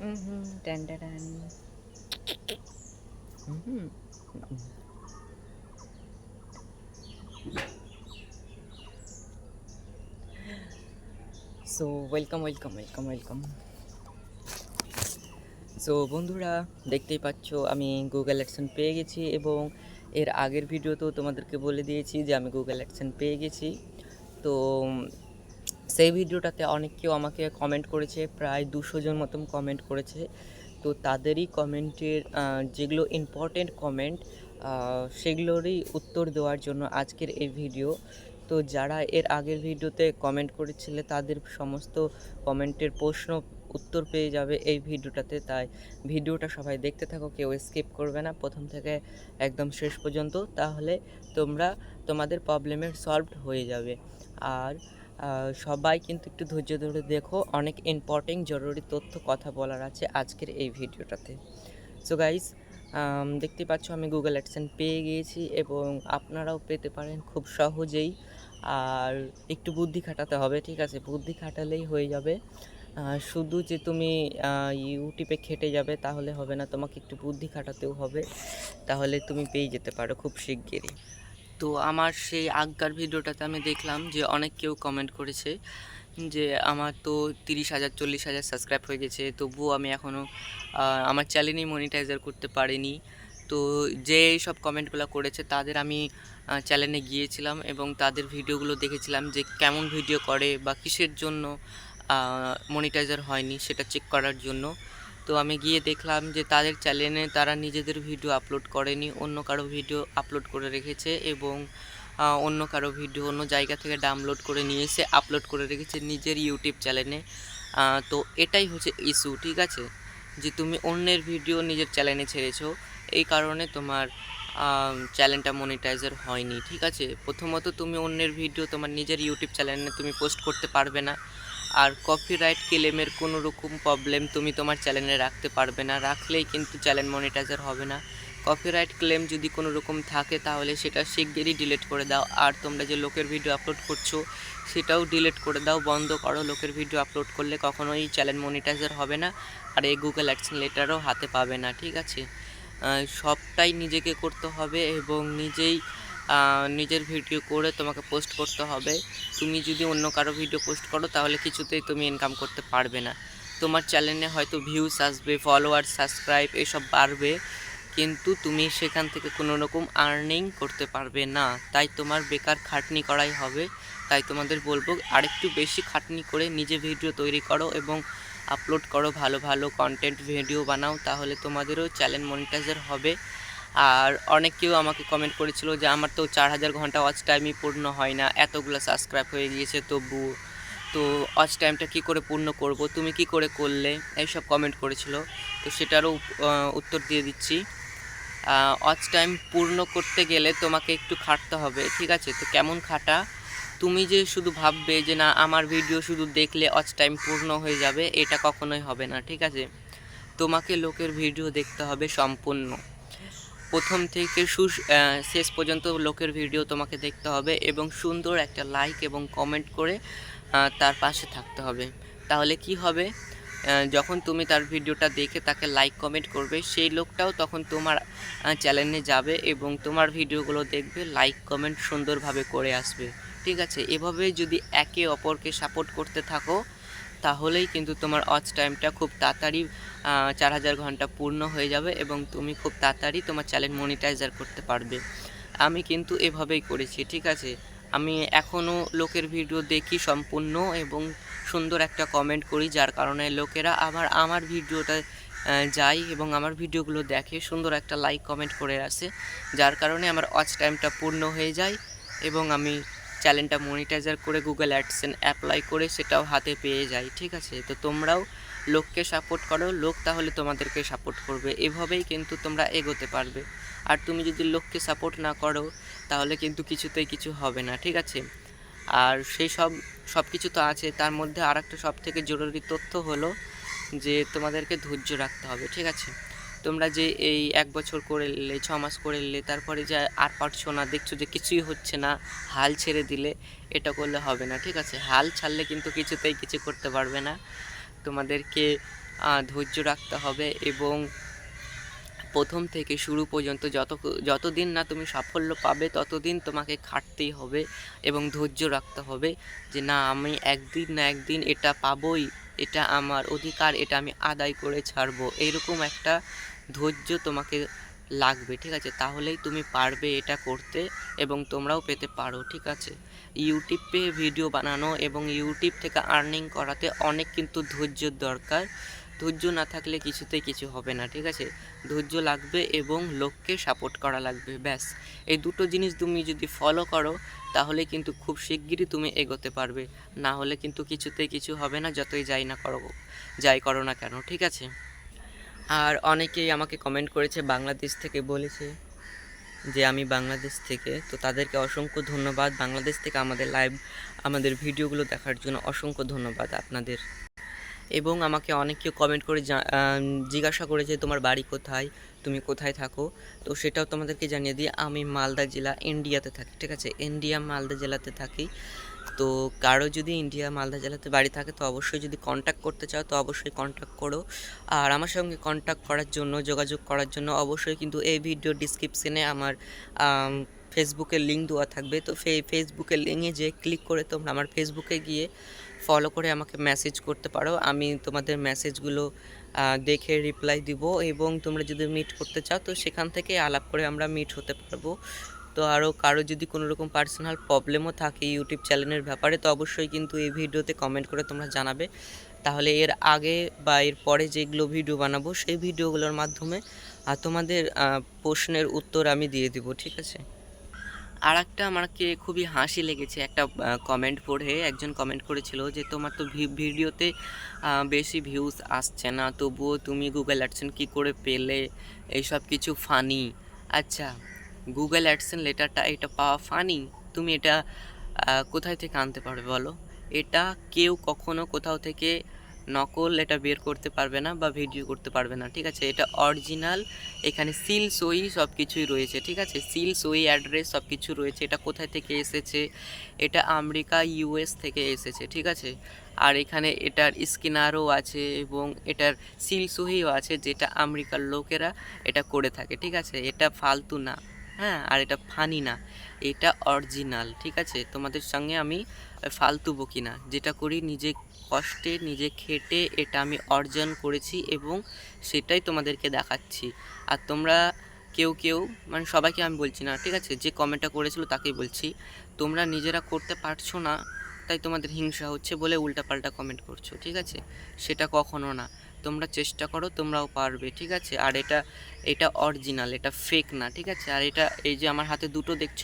So welcome welcome welcome welcome so বন্ধুরা, দেখতেই পাচ্ছ, আমি গুগল অ্যাকশন পেয়ে গেছি এবং এর আগের ভিডিওতেও তোমাদেরকে বলে দিয়েছি যে আমি গুগল অ্যাকশন পেয়ে গেছি। তো সেই ভিডিওটাতে অনেক কেউ আমাকে কমেন্ট করেছে, প্রায় দুশো জন মতন কমেন্ট করেছে। তো তাদেরই কমেন্টের যেগুলো ইম্পর্টেন্ট কমেন্ট সেগুলোরই উত্তর দেওয়ার জন্য আজকের এই ভিডিও তো যারা এর আগের ভিডিওতে কমেন্ট করেছিলে, তাদের সমস্ত কমেন্টের প্রশ্ন উত্তর পেয়ে যাবে এই ভিডিওটাতে। তাই ভিডিওটা সবাই দেখতে থাকো, কেউ স্কিপ করবে না। প্রথম থেকে একদম শেষ পর্যন্ত। তাহলে তোমরা, তোমাদের প্রবলেমের সলভড হয়ে যাবে। আর সবাই কিন্তু একটু ধৈর্য ধরে দেখো, অনেক ইম্পর্টেন্ট জরুরি তথ্য কথা বলার আছে আজকের এই ভিডিওটাতে। সো গাইস দেখতে পাচ্ছ আমি গুগল অ্যাডসেন্ট পেয়ে গিয়েছি এবং আপনারাও পেতে পারেন খুব সহজেই। আর একটু বুদ্ধি খাটাতে হবে, ঠিক আছে? বুদ্ধি খাটালেই হয়ে যাবে। শুধু যে তুমি ইউটিউবে খেটে যাবে তাহলে হবে না, তোমাকে একটু বুদ্ধি খাটাতেও হবে। তাহলে তুমি পেয়ে যেতে পারো খুব শিগগিরই। তো আমার সেই আগকার ভিডিওটাতে আমি দেখলাম যে অনেক কেউ কমেন্ট করেছে যে আমার তো তিরিশ হাজার, চল্লিশ হাজার সাবস্ক্রাইব হয়ে গেছে। তবুও আমি এখনও আমার চ্যানেলই মনিটাইজার করতে পারিনি। তো যে সব কমেন্টগুলো করেছে তাদের আমি চ্যানেলে গিয়েছিলাম এবং তাদের ভিডিওগুলো দেখেছিলাম যে কেমন ভিডিও করে বা কিসের জন্য মনিটাইজার হয়নি সেটা চেক করার জন্য। তো আমি গিয়ে দেখলাম যে তাদের চ্যানেলে তারা নিজেদের ভিডিও আপলোড করেনি, অন্য কারও ভিডিও আপলোড করে রেখেছে এবং অন্য কারও ভিডিও অন্য জায়গা থেকে ডাউনলোড করে নিয়ে এসে আপলোড করে রেখেছে নিজের ইউটিউব চ্যানেলে তো এটাই হচ্ছে ইস্যু ঠিক আছে? যে তুমি অন্যের ভিডিও নিজের চ্যানেলে ছেড়েছো, এই কারণে তোমার চ্যানেলটা মনিটাইজার হয়নি, ঠিক আছে? প্রথমত তুমি অন্যের ভিডিও তোমার নিজের ইউটিউব চ্যানেলে তুমি পোস্ট করতে পারবে না। আর কপিরাইট ক্লেমের কোনো রকম প্রবলেম তুমি তোমার চ্যানেলে রাখতে পারবে না। রাখলেই কিন্তু চ্যানেল মনিটাইজার হবে না। কপিরাইট ক্লেম যদি কোনো রকম থাকে, তাহলে সেটা শিগগিরই ডিলিট করে দাও। আর তোমরা যে লোকের ভিডিও আপলোড করছ, সেটাও ডিলিট করে দাও। বন্ধ করো লোকের ভিডিও আপলোড করলে কখনোই চ্যানেল মনিটাইজার হবে না। আর এই গুগল অ্যাডসেন লেটারও হাতে পাবে না, ঠিক আছে? সবটাই নিজেকে করতে হবে এবং নিজেই নিজের ভিডিও করে তোমাকে পোস্ট করতে হবে। তুমি যদি অন্য কারও ভিডিও পোস্ট করো, তাহলে কিছুতেই তুমি ইনকাম করতে পারবে না। তোমার চ্যানেলে হয়তো ভিউস আসবে ফলোয়ার সাবস্ক্রাইব এসব বাড়বে, কিন্তু তুমি সেখান থেকে কোনো রকম আর্নিং করতে পারবে না। তাই তোমার বেকার খাটনি করাই হবে। তাই তোমাদের বলব, আরেকটু বেশি খাটনি করে নিজে ভিডিও তৈরি করো এবং আপলোড করো ভালো ভালো কন্টেন্ট ভিডিও বানাও। তাহলে তোমাদেরও চ্যানেল মনিটাইজার হবে। আর অনেক কেউ আমাকে কমেন্ট করেছিল যে, আমার তো চার হাজার ঘণ্টা ওয়াচ টাইমই পূর্ণ হয় না, এতগুলো সাবস্ক্রাইব হয়ে গিয়েছে তবু, তো ওয়াচ টাইমটা কী করে পূর্ণ করব, তুমি কি করে করলে? এইসব কমেন্ট করেছিল, তো সেটারও উত্তর দিয়ে দিচ্ছি। ওয়াচ টাইম পূর্ণ করতে গেলে তোমাকে একটু খাটতে হবে, ঠিক আছে? তো কেমন খাটা? তুমি যে শুধু ভাববে যে, না, আমার ভিডিও শুধু দেখলে ওয়াচ টাইম পূর্ণ হয়ে যাবে, এটা কখনোই হবে না, ঠিক আছে? তোমাকে লোকের ভিডিও দেখতে হবে সম্পূর্ণ। প্রথম থেকে সু শেষ পর্যন্ত লোকের ভিডিও তোমাকে দেখতে হবে এবং সুন্দর একটা লাইক এবং কমেন্ট করে তার পাশে থাকতে হবে। তাহলে কি হবে? যখন তুমি তার ভিডিওটা দেখে তাকে লাইক কমেন্ট করবে, সেই লোকটাও তখন তোমার চ্যানেলে যাবে এবং তোমার ভিডিওগুলো দেখবে লাইক কমেন্ট সুন্দরভাবে করে আসবে। ঠিক আছে? এভাবে যদি একে অপরকে সাপোর্ট করতে থাকো তাহলেই কিন্তু তোমার ওয়াচ টাইমটা খুব তাড়াতাড়ি চার হাজার ঘণ্টা পূর্ণ হয়ে যাবে এবং তুমি খুব তাড়াতাড়ি তোমার চ্যানেল মনিটাইজার করতে পারবে। আমি কিন্তু এভাবেই করেছি, ঠিক আছে? আমি এখনও লোকের ভিডিও দেখি সম্পূর্ণ এবং সুন্দর একটা কমেন্ট করি, যার কারণে লোকেরা আবার আমার ভিডিওটা যায় এবং আমার ভিডিওগুলো দেখে, সুন্দর একটা লাইক কমেন্ট করে আসে, যার কারণে আমার ওয়াচ টাইমটা পূর্ণ হয়ে যায় এবং আমি চ্যানেলটা মনিটাইজার করে গুগল অ্যাডসেন অ্যাপ্লাই করে সেটাও হাতে পেয়ে যাই, ঠিক আছে? তো তোমরাও লোককে সাপোর্ট করো, লোক তাহলে তোমাদেরকে সাপোর্ট করবে, এভাবেই কিন্তু তোমরা এগোতে পারবে। আর তুমি যদি লোককে সাপোর্ট না করো, তাহলে কিন্তু কিছুতেই কিছু হবে না, ঠিক আছে? আর সেই সব সব কিছু তো আছে, তার মধ্যে আর একটা সব থেকে জরুরি তথ্য হলো যে তোমাদেরকে ধৈর্য রাখতে হবে, ঠিক আছে? তোমরা যে এই এক বছর করে নিলে ছ মাস করে নিলে তারপরে যে আর পারছ না, দেখছ যে কিছুই হচ্ছে না, হাল ছেড়ে দিলে এটা করলে হবে না, ঠিক আছে? হাল ছাড়লে কিন্তু কিছুতেই কিছু করতে পারবে না। তোমাদেরকে ধৈর্য রাখতে হবে এবং প্রথম থেকে শুরু পর্যন্ত যত, যতদিন না তুমি সাফল্য পাবে, ততদিন তোমাকে খাটতেই হবে এবং ধৈর্য রাখতে হবে যে, না, আমি একদিন না একদিন এটা পাবোই। এটা আমার অধিকার, এটা আমি আদায় করে ছাড়বো। এরকম একটা ধৈর্য তোমাকে লাগবে, ঠিক আছে? তাহলেই তুমি পারবে এটা করতে এবং তোমরাও পেতে পারো, ঠিক আছে? ইউটিউবে ভিডিও বানানো এবং ইউটিউব থেকে আর্নিং করাতে অনেক কিন্তু ধৈর্যর দরকার। ধৈর্য না থাকলে কিছুতেই কিছু হবে না, ঠিক আছে? ধৈর্য লাগবে এবং লোককে সাপোর্ট করা লাগবে, ব্যাস। এই দুটো জিনিস তুমি যদি ফলো করো, তাহলে কিন্তু খুব শিগগিরই তুমি এগোতে পারবে। না হলে কিন্তু কিছুতেই কিছু হবে না, যতই যাই না করো, যাই করো না কেন, ঠিক আছে? আর অনেকেই আমাকে কমেন্ট করেছে, বাংলাদেশ থেকে বলেছে যে, আমি বাংলাদেশ থেকে। তো তাদেরকে অসংখ্য ধন্যবাদ। বাংলাদেশ থেকে আমাদের লাইভ আমাদের ভিডিওগুলো দেখার জন্য অসংখ্য ধন্যবাদ আপনাদের। এবং আমাকে অনেকে কমেন্ট করে জিজ্ঞাসা করেছে তোমার বাড়ি কোথায়? তুমি কোথায় থাকো? তো সেটাও তোমাদেরকে জানিয়ে দিই, আমি মালদা জেলা ইন্ডিয়াতে থাকি, ঠিক আছে? ইন্ডিয়া মালদা জেলাতে থাকি। তো কারও যদি ইন্ডিয়া মালদা জেলাতে বাড়ি থাকে, তো অবশ্যই যদি কন্ট্যাক্ট করতে চাও, তো অবশ্যই কন্ট্যাক্ট করো। আর আমার সঙ্গে কন্ট্যাক্ট করার জন্য, যোগাযোগ করার জন্য অবশ্যই কিন্তু এই ভিডিও ডিসক্রিপশনে আমার ফেসবুকের লিঙ্ক দেওয়া থাকবে। তো ফেসবুকের লিঙ্কে যে ক্লিক করে তোমরা আমার ফেসবুকে গিয়ে ফলো করে আমাকে মেসেজ করতে পারো। আমি তোমাদের মেসেজগুলো দেখে রিপ্লাই দিব এবং তোমরা যদি মিট করতে চাও, তো সেখান থেকে আলাপ করে আমরা মিট হতে পারব। তো আরও কারও যদি কোনো রকম পার্সোনাল প্রবলেমও থাকে ইউটিউব চ্যানেলের ব্যাপারে, তো অবশ্যই কিন্তু এই ভিডিওতে কমেন্ট করে তোমরা জানাবে। তাহলে এর আগে বা এর পরে যেগুলো ভিডিও বানাবো, সেই ভিডিওগুলোর মাধ্যমে তোমাদের প্রশ্নের উত্তর আমি দিয়ে দিব, ঠিক আছে? আর একটা আমাকে খুবই হাসি লেগেছে, একটা কমেন্ট পড়ে, একজন কমেন্ট করেছিল যে, তোমার তো ভিডিওতে বেশি ভিউজ আসছে না, তবুও তুমি গুগল অ্যাডসেন কি করে পেলে? এইসব কিছু ফানি আচ্ছা গুগল অ্যাডসেন লেটারটা এটা পাওয়া ফানি তুমি এটা কোথায় থেকে আনতে পারবে বলো? এটা কেউ কখনো কোথাও থেকে নকল এটা বের করতে পারবে না বা ভিডিও করতে পারবে না, ঠিক আছে? এটা অরিজিনাল, এখানে সিল সই সব কিছুই রয়েছে, ঠিক আছে? সিল সই অ্যাড্রেস সব কিছু রয়েছে, এটা কোথায় থেকে এসেছে? এটা আমেরিকা, ইউএস থেকে এসেছে, ঠিক আছে? আর এখানে এটার স্কিনারও আছে এবং এটার সিল সহিও আছে, যেটা আমেরিকার লোকেরা এটা করে থাকে, ঠিক আছে? এটা ফালতু না হ্যাঁ? আর এটা ফানি না, এটা অরিজিনাল, ঠিক আছে? তোমাদের সঙ্গে আমি ফালতু বকি না যেটা করি নিজে কষ্টে, নিজে খেটে এটা আমি অর্জন করেছি এবং সেটাই তোমাদেরকে দেখাচ্ছি। আর তোমরা কেউ কেউ মানে সবাইকে আমি বলছি না, ঠিক আছে? যে কমেন্টটা করেছিল তাকেই বলছি। তোমরা নিজেরা করতে পারছ না, তাই তোমাদের হিংসা হচ্ছে বলে উল্টাপাল্টা কমেন্ট করছ, ঠিক আছে? সেটা কখনো না। তোমরা চেষ্টা করো, তোমরাও পারবে, ঠিক আছে? আর এটা এটা অরিজিনাল এটা ফেক না, ঠিক আছে? আর এটা, এই যে আমার হাতে দুটো দেখছ,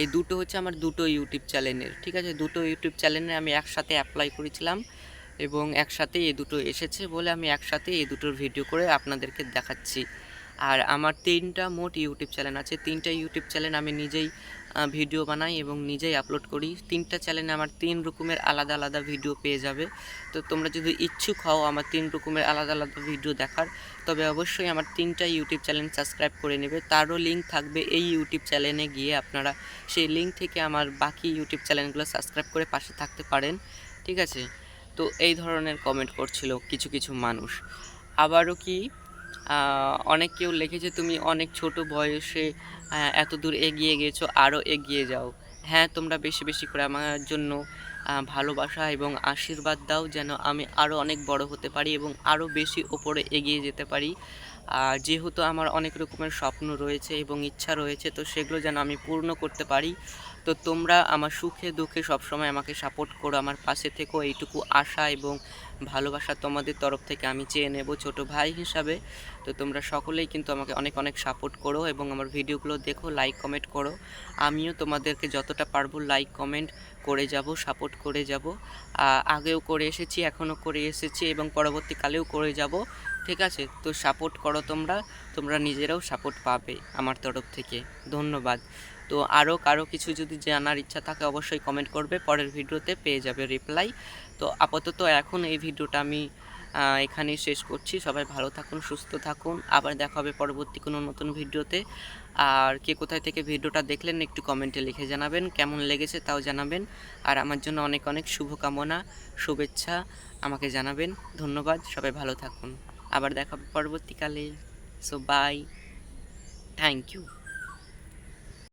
এই দুটো হচ্ছে আমার দুটো ইউটিউব চ্যানেলের ঠিক আছে? দুটো ইউটিউব চ্যানেলে আমি একসাথে অ্যাপ্লাই করেছিলাম এবং একসাথে এই দুটো এসেছে বলে আমি একসাথে এই দুটোর ভিডিও করে আপনাদেরকে দেখাচ্ছি। আর আমার তিনটা মোট ইউটিউব চ্যানেল আছে। তিনটা ইউটিউব চ্যানেল আমি নিজেই ভিডিও বানাই এবং নিজেই আপলোড করি। তিনটা চ্যানেলে আমার তিন রকমের আলাদা আলাদা ভিডিও পেয়ে যাবে। তো তোমরা যদি ইচ্ছুক হও আমার তিন রকমের আলাদা আলাদা ভিডিও দেখার, তবে অবশ্যই আমার তিনটা ইউটিউব চ্যানেল সাবস্ক্রাইব করে নেবে। তারও লিঙ্ক থাকবে এই ইউটিউব চ্যানেলে গিয়ে আপনারা সেই লিঙ্ক থেকে আমার বাকি ইউটিউব চ্যানেলগুলো সাবস্ক্রাইব করে পাশে থাকতে পারেন। ঠিক আছে? তো এই ধরনের কমেন্ট করছিল কিছু কিছু মানুষ। আবারও কি অনেক কেউ লিখেছে তুমি অনেক ছোট বয়সে এত দূর এগিয়ে গেছো আরও এগিয়ে যাও। হ্যাঁ তোমরা বেশি বেশি করে আমার জন্য ভালোবাসা এবং আশীর্বাদ দাও যেন আমি আরও অনেক বড় হতে পারি এবং আরও বেশি ওপরে এগিয়ে যেতে পারি। আর যেহেতু আমার অনেক রকমের স্বপ্ন রয়েছে এবং ইচ্ছা রয়েছে, তো সেগুলো যেন আমি পূর্ণ করতে পারি। তো তোমরা আমার সুখে, দুঃখে সবসময় আমাকে সাপোর্ট করো, আমার পাশে থেকো। এইটুকু আশা এবং ভালোবাসা তোমাদের তরফ থেকে আমি চেয়ে নেব ছোট ভাই হিসাবে। তো তোমরা সকলেই কিন্তু আমাকে অনেক অনেক সাপোর্ট করো এবং আমার ভিডিওগুলো দেখো লাইক কমেন্ট করো। আমিও তোমাদেরকে যতটা পারব লাইক কমেন্ট করে যাব সাপোর্ট করে যাব। আগেও করে এসেছি, এখনও করে এসেছি এবং পরবর্তীকালেও করে যাব। ঠিক আছে? তো সাপোর্ট করো তোমরা তোমরা নিজেরাও সাপোর্ট পাবে আমার তরফ থেকে। ধন্যবাদ। তো আরও কারও কিছু যদি জানার ইচ্ছা থাকে অবশ্যই কমেন্ট করবে, পরের ভিডিওতে পেয়ে যাবে রিপ্লাই তো আপাতত এখন এই ভিডিওটা আমি এখানেই শেষ করছি। সবাই ভালো থাকুন, সুস্থ থাকুন। আবার দেখা হবে পরবর্তী কোনো নতুন ভিডিওতে। আর কে কোথায় থেকে ভিডিওটা দেখলেন একটু কমেন্টে লিখে জানাবেন, কেমন লেগেছে তাও জানাবেন। আর আমার জন্য অনেক অনেক শুভকামনা, শুভেচ্ছা আমাকে জানাবেন। ধন্যবাদ, সবাই ভালো থাকুন। আবার দেখা হবে পরবর্তীকালে। So bye thank you